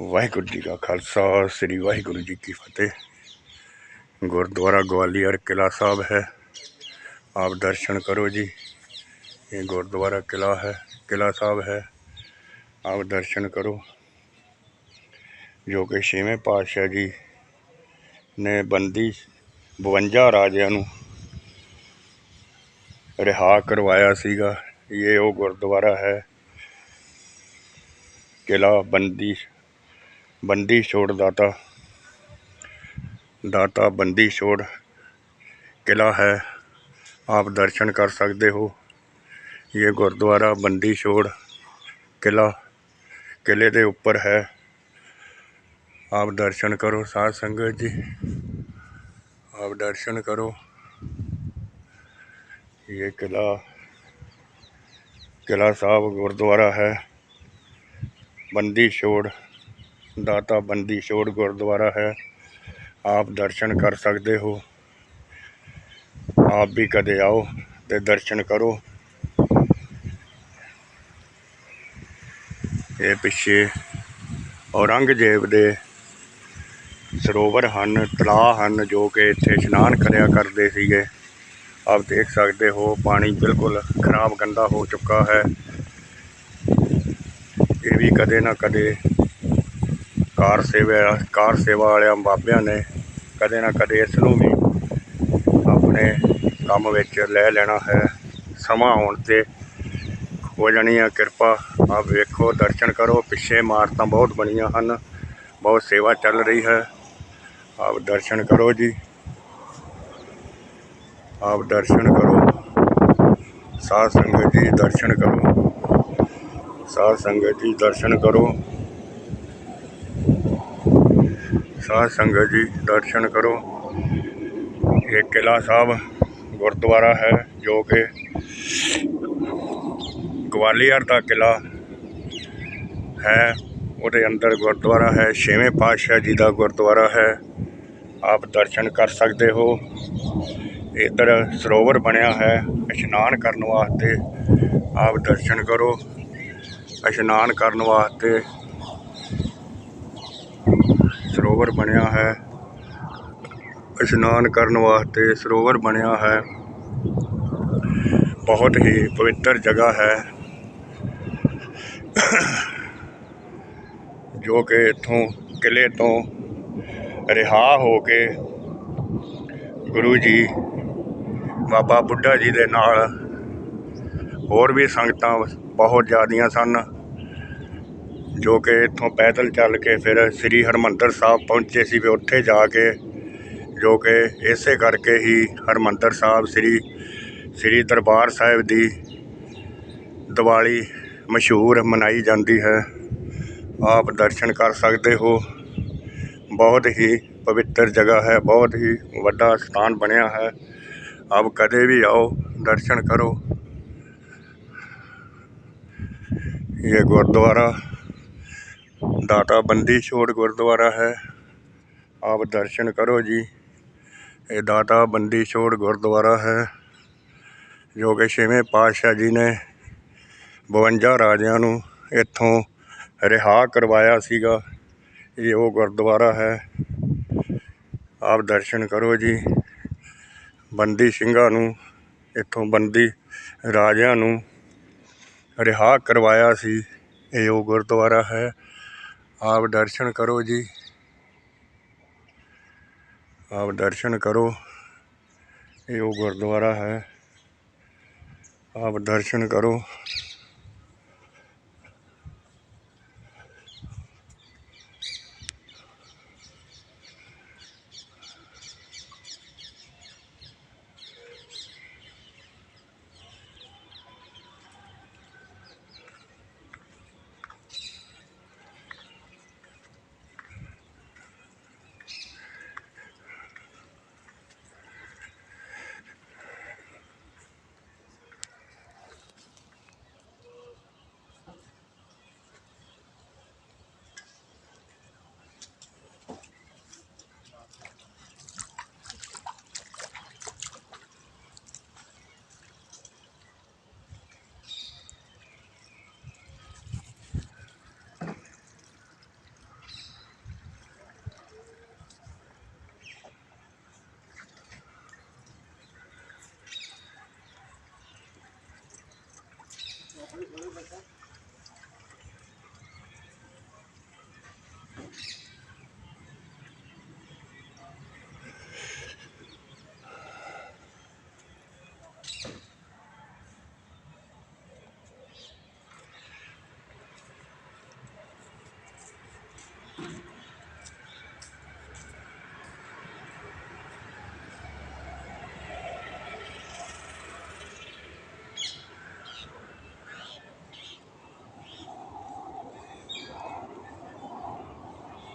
ਵਾਹਿਗੁਰੂ ਜੀ ਕਾ ਖਾਲਸਾ, ਸ੍ਰੀ ਵਾਹਿਗੁਰੂ ਜੀ ਕੀ ਫਤਿਹ। ਗੁਰਦੁਆਰਾ ਗਵਾਲੀਅਰ ਕਿਲਾ ਸਾਹਿਬ ਹੈ। ਆਪ ਦਰਸ਼ਨ ਕਰੋ ਜੀ। ਇਹ ਗੁਰਦੁਆਰਾ ਕਿਲਾ ਹੈ ਕਿਲਾ ਸਾਹਿਬ ਹੈ। ਆਪ ਦਰਸ਼ਨ ਕਰੋ। ਜੋ ਕਿ ਛੇਵੇਂ ਪਾਤਸ਼ਾਹ ਜੀ ਨੇ ਬੰਦੀ 52 ਰਾਜਿਆਂ ਨੂੰ ਰਿਹਾ ਕਰਵਾਇਆ ਸੀਗਾ। ਇਹ ਉਹ ਗੁਰਦੁਆਰਾ ਹੈ ਕਿਲਾ ਬੰਦੀ ਬੰਦੀ ਛੋੜ ਦਾਤਾ। ਦਾਤਾ, ਬੰਦੀ ਛੋੜ। ਕਿਲਾ ਹੈ। ਆਪ ਦਰਸ਼ਨ ਕਰ ਸਕਦੇ ਹੋ। ਇਹ ਗੁਰਦੁਆਰਾ ਬੰਦੀ ਛੋੜ ਕਿਲਾ ਕਿਲੇ ਦੇ ਉੱਪਰ ਹੈ। ਆਪ ਦਰਸ਼ਨ ਕਰੋ ਸਾਧ ਸੰਗਤ ਜੀ। ਆਪ ਦਰਸ਼ਨ ਕਰੋ। ਇਹ ਕਿਲਾ ਕਿਲਾ ਸਾਹਿਬ ਗੁਰਦੁਆਰਾ ਹੈ। ਬੰਦੀ ਛੋੜ ਦਾਤਾ ਬੰਦੀ ਛੋੜ ਗੁਰਦੁਆਰਾ ਹੈ। ਆਪ ਦਰਸ਼ਨ ਕਰ ਸਕਦੇ ਹੋ। ਆਪ ਵੀ ਕਦੇ ਆਓ ਤੇ ਦਰਸ਼ਨ ਕਰੋ। ਇਹ ਪਿੱਛੇ ਔਰੰਗਜ਼ੇਬ ਦੇ ਸਰੋਵਰ ਹਨ, ਤਲਾਅ ਹਨ, ਜੋ ਕਿ ਇੱਥੇ ਇਸ਼ਨਾਨ ਕਰਿਆ ਕਰਦੇ ਸੀਗੇ। ਆਪ ਦੇਖ ਸਕਦੇ ਹੋ, ਪਾਣੀ ਬਿਲਕੁਲ ਖਰਾਬ ਗੰਦਾ ਹੋ ਚੁੱਕਾ ਹੈ। ਇਹ ਵੀ ਕਦੇ ਨਾ ਕਦੇ ਕਾਰ ਸੇਵਾ ਕਾਰ ਸੇਵਾ ਵਾਲਿਆਂ, ਬਾਬਿਆਂ ਨੇ ਕਦੇ ਨਾ ਕਦੇ ਇਸ ਨੂੰ ਵੀ ਆਪਣੇ ਕੰਮ ਵਿੱਚ ਲੈ ਲੈਣਾ ਹੈ। ਸਮਾਂ ਆਉਣ ਤੇ ਹੋ ਜਾਣੀ ਆ ਕਿਰਪਾ। ਆਪ ਵੇਖੋ, ਦਰਸ਼ਨ ਕਰੋ, ਪਿੱਛੇ ਇਮਾਰਤਾਂ ਬਹੁਤ ਬਣੀਆਂ ਹਨ, ਬਹੁਤ ਸੇਵਾ ਚੱਲ ਰਹੀ ਹੈ। ਆਪ ਦਰਸ਼ਨ ਕਰੋ ਜੀ। ਆਪ ਦਰਸ਼ਨ ਕਰੋ। ਸਾਧ ਸੰਗਤ ਜੀ, ਦਰਸ਼ਨ ਕਰੋ। ਸਾਧ ਸੰਗਤ ਜੀ, ਦਰਸ਼ਨ ਕਰੋ। ਸਾਧ ਸੰਗਤ ਜੀ, ਦਰਸ਼ਨ ਕਰੋ। ਇਹ ਕਿਲਾ ਸਾਹਿਬ ਗੁਰਦੁਆਰਾ ਹੈ, ਜੋ ਕਿ ਗਵਾਲੀਅਰ ਦਾ ਕਿਲਾ ਹੈ। ਉਹਦੇ ਅੰਦਰ ਗੁਰਦੁਆਰਾ ਹੈ, ਛੇਵੇਂ ਪਾਤਸ਼ਾਹ ਜੀ ਦਾ ਗੁਰਦੁਆਰਾ ਹੈ। ਆਪ ਦਰਸ਼ਨ ਕਰ ਸਕਦੇ ਹੋ। ਇੱਧਰ ਸਰੋਵਰ ਬਣਿਆ ਹੈ, ਇਸ਼ਨਾਨ ਕਰਨ ਵਾਸਤੇ ਆਪ ਦਰਸ਼ਨ ਕਰੋ। ਇਸ਼ਨਾਨ ਕਰਨ ਵਾਸਤੇ ਸਰੋਵਰ ਬਣਿਆ ਹੈ। ਇਸ਼ਨਾਨ ਕਰਨ ਵਾਸਤੇ ਸਰੋਵਰ ਬਣਿਆ ਹੈ। ਬਹੁਤ ਹੀ ਪਵਿੱਤਰ ਜਗ੍ਹਾ ਹੈ। ਜੋ ਕਿ ਇੱਥੋਂ ਕਿਲੇ ਤੋਂ ਰਿਹਾ ਹੋ ਕੇ ਗੁਰੂ ਜੀ, ਬਾਬਾ ਬੁੱਢਾ ਜੀ ਦੇ ਨਾਲ ਹੋਰ ਵੀ ਸੰਗਤਾਂ ਬਹੁਤ ਜ਼ਿਆਦੀਆਂ ਸਨ। ਜੋ ਕਿ ਇੱਥੋਂ ਪੈਦਲ ਚੱਲ ਕੇ ਫਿਰ ਸ੍ਰੀ ਹਰਿਮੰਦਰ ਸਾਹਿਬ ਪਹੁੰਚੇ ਸੀ ਵੀ ਉੱਥੇ ਜਾ ਕੇ, ਜੋ ਕਿ ਇਸੇ ਕਰਕੇ ਹੀ ਹਰਿਮੰਦਰ ਸਾਹਿਬ ਸ੍ਰੀ ਸ੍ਰੀ ਦਰਬਾਰ ਸਾਹਿਬ ਦੀ ਦੀਵਾਲੀ ਮਸ਼ਹੂਰ ਮਨਾਈ ਜਾਂਦੀ ਹੈ। ਆਪ ਦਰਸ਼ਨ ਕਰ ਸਕਦੇ ਹੋ। ਬਹੁਤ ਹੀ ਪਵਿੱਤਰ ਜਗ੍ਹਾ ਹੈ, ਬਹੁਤ ਹੀ ਵੱਡਾ ਸਥਾਨ ਬਣਿਆ ਹੈ। ਆਪ ਕਦੇ ਵੀ ਆਓ, ਦਰਸ਼ਨ ਕਰੋ। ਇਹ ਗੁਰਦੁਆਰਾ ਦਾਤਾ ਬੰਦੀ ਛੋੜ ਗੁਰਦੁਆਰਾ ਹੈ। ਆਪ ਦਰਸ਼ਨ ਕਰੋ ਜੀ। ਇਹ ਦਾਤਾ ਬੰਦੀ ਛੋੜ ਗੁਰਦੁਆਰਾ ਹੈ। ਜੋ ਕਿ ਛੇਵੇਂ ਪਾਤਸ਼ਾਹ ਜੀ ਨੇ 52 ਰਾਜਿਆਂ ਨੂੰ ਇੱਥੋਂ ਰਿਹਾ ਕਰਵਾਇਆ ਸੀਗਾ। ਇਹ ਉਹ ਗੁਰਦੁਆਰਾ ਹੈ। ਆਪ ਦਰਸ਼ਨ ਕਰੋ ਜੀ। ਬੰਦੀ ਸਿੰਘਾਂ ਨੂੰ, ਇੱਥੋਂ ਬੰਦੀ ਰਾਜਿਆਂ ਨੂੰ ਰਿਹਾ ਕਰਵਾਇਆ ਸੀ। ਇਹ ਉਹ ਗੁਰਦੁਆਰਾ ਹੈ। ਆਪ ਦਰਸ਼ਨ ਕਰੋ ਜੀ। ਆਪ ਦਰਸ਼ਨ ਕਰੋ। ਇਹ ਉਹ ਗੁਰਦੁਆਰਾ ਹੈ। ਆਪ ਦਰਸ਼ਨ ਕਰੋ।